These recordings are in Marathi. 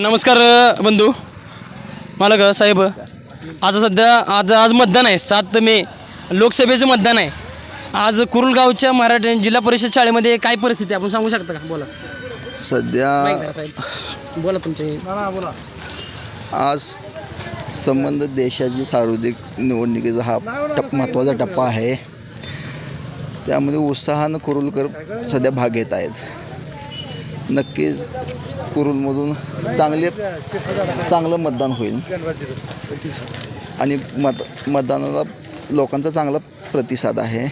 नमस्कार बंधू. मालक अ, साहेब. आज सध्या आज आज मतदान आहे. सात मे लोकसभेचं मतदान आहे. आज कुरुलगावच्या मराठी जिल्हा परिषद शाळेमध्ये काय परिस्थिती आहे? आपण सांगू शकता का? बोला. सध्या साहेब? बोला तुमचे. आज संबंध देशाची सार्वत्रिक निवडणुकीचा हा टप महत्त्वाचा टप्पा आहे. त्यामध्ये उत्साहानं कुरुलकर सध्या भाग घेत आहेत. नक्कीच कुरुलमधून चांगले चांगलं मतदान होईल. आणि मत मतदानाला लोकांचा चांगला प्रतिसाद आहे.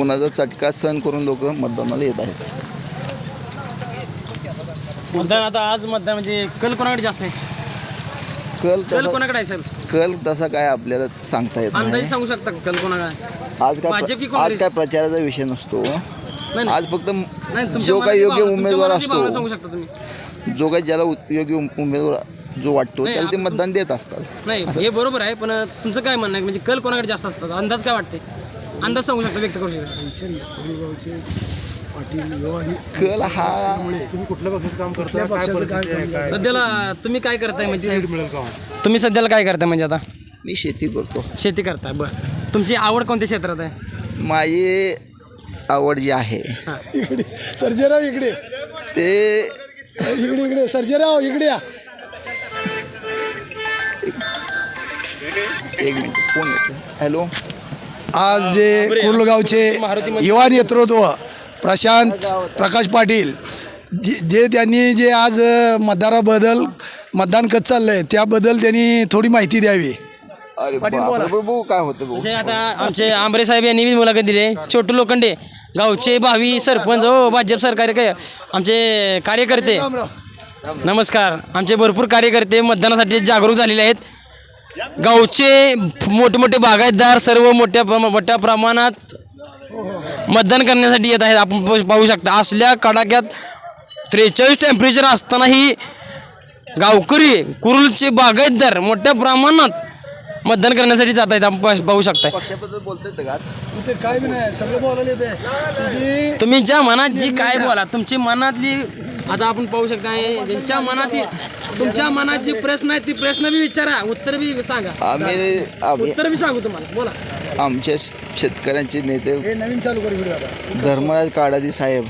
उन्हाचा चटका सहन करून लोक मतदानाला येत आहेत. मतदान आता आज मतदान म्हणजे कल कोणाकडे जास्त आहे? कल कल तसा कोणाकडे आहे साहेब कल तसा काय आपल्याला सांगता येत अंदाजे नाही. सांगू शकता का कल कोणाकडे आज काय आज? काय प्रचाराचा विषय नसतो. नाही. आज फक्त नाही तुमच्या जो काही योग्य भावना- तुमच्या उमेदवार भावना सांगू असतो शकता तुम्ही. जो काही ज्याला उ- योग्य उम- उमेदवार जो वाटतो नाही, त्याला ते मतदान देत असतात. नाही हे बरोबर आहे पण तुमचं काय म्हणणं आहे? म्हणजे कल कोणाकडे जास्त असतात? अंदाज काय वाटते अंदाज सांगू शकता व्यक्त करू शकता. कल हा सध्याला तुम्ही काय करताय? म्हणजे तुम्ही सध्याला काय करताय म्हणजे आता? मी शेती करतो. शेती करताय बरं. तुमची आवड कोणत्या क्षेत्रात आहे? माझी आवड जी आहे. हां इकडे सर्जेराव इकडे. ते इकडे इकडे सर्जेराव इकडे या. एक मिनिट फोन येतो हॅलो. आज जे कुर्लगावचे युवा नेतृत्व प्रशांत प्रकाश पाटील जे जे त्यांनी जे आज मतदाराबद्दल मतदान कसं चाललं आहे त्याबद्दल त्यांनी थोडी माहिती द्यावी. अरे पाटील बापरे, बोला. भाऊ काय होतं भाऊ म्हणजे आता आमचे आंबरे साहेब यांनी बी मुलाखत दिली. छोटू लोखंडे गावचे भावी सरपंच हो भाजप सरकारी काय आमचे कार्यकर्ते. नमस्कार. आमचे भरपूर कार्यकर्ते मतदानासाठी जागरूक झालेले आहेत. गावचे मोठमोठे बागायतदार सर्व मोठ्या प्रमा- मोठ्या प्रमाणात मतदान करण्यासाठी येत आहेत. आपण प- पाहू शकता असल्या कडाक्यात त्रेचाळीस टेम्परेचर असतानाही गावकरी कुरुलचे बागायतदार मोठ्या प्रमाणात मतदान करण्यासाठी जात आहेत आपण पाहू शकता पक्षाबद्दल बोलतात का ते काय बी नाही सगळं बोलायला येते. तुम्ही ज्या मनात जी काय बोला. तुमची मनातली आता आपण पाहू शकता हे ज्यांच्या मनात तुमच्या मनात जी प्रश्न आहेत ती प्रश्न बी विचारा उत्तर बी सांगा. आम्ही आम्ही उत्तर बी सांगू तुम्हाला बोला. आमच्या शेतकऱ्यांचे नेते हे नवीन चालू कर व्हिडिओ आता. धर्मराज काडादी साहेब.